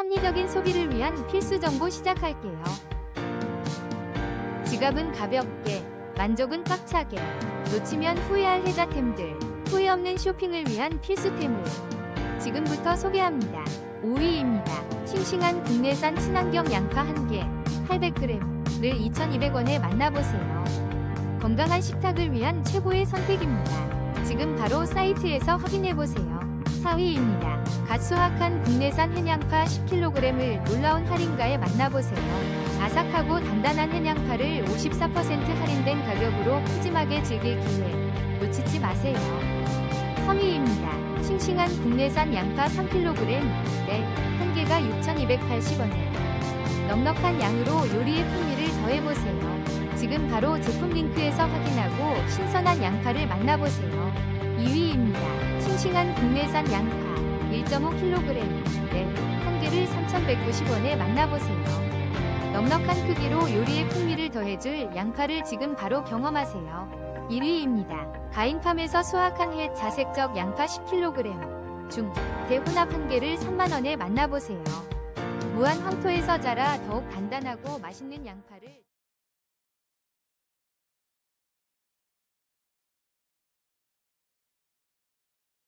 합리적인 소비를 위한 필수 정보 시작할게요. 지갑은 가볍게, 만족은 꽉차게, 놓치면 후회할 혜자템들, 후회 없는 쇼핑을 위한 필수템을 지금부터 소개합니다. 5위입니다. 싱싱한 국내산 친환경 양파 1개, 800g를 2,200원에 만나보세요. 건강한 식탁을 위한 최고의 선택입니다. 지금 바로 사이트에서 확인해보세요. 4위입니다. 갓 수확한 국내산 해양파 10kg을 놀라운 할인가에 만나보세요. 아삭하고 단단한 해양파를 54% 할인된 가격으로 푸짐하게 즐길 기회 놓치지 마세요. 3위입니다. 싱싱한 국내산 양파 3kg 네, 한 개가 6,280원에 넉넉한 양으로 더해보세요. 지금 바로 제품 링크에서 확인하고 신선한 양파를 만나보세요. 2위입니다. 싱싱한 국내산 양파 1.5kg 네, 한 개를 3,190원에 만나보세요. 넉넉한 크기로 요리의 풍미를 더해줄 양파를 지금 바로 경험하세요. 1위입니다. 가인팜에서 수확한 해 자색적 양파 10kg 중 대혼합 한 개를 3만원에 만나보세요. 무한 황토에서 자라 더욱 단단하고 맛있는 양파를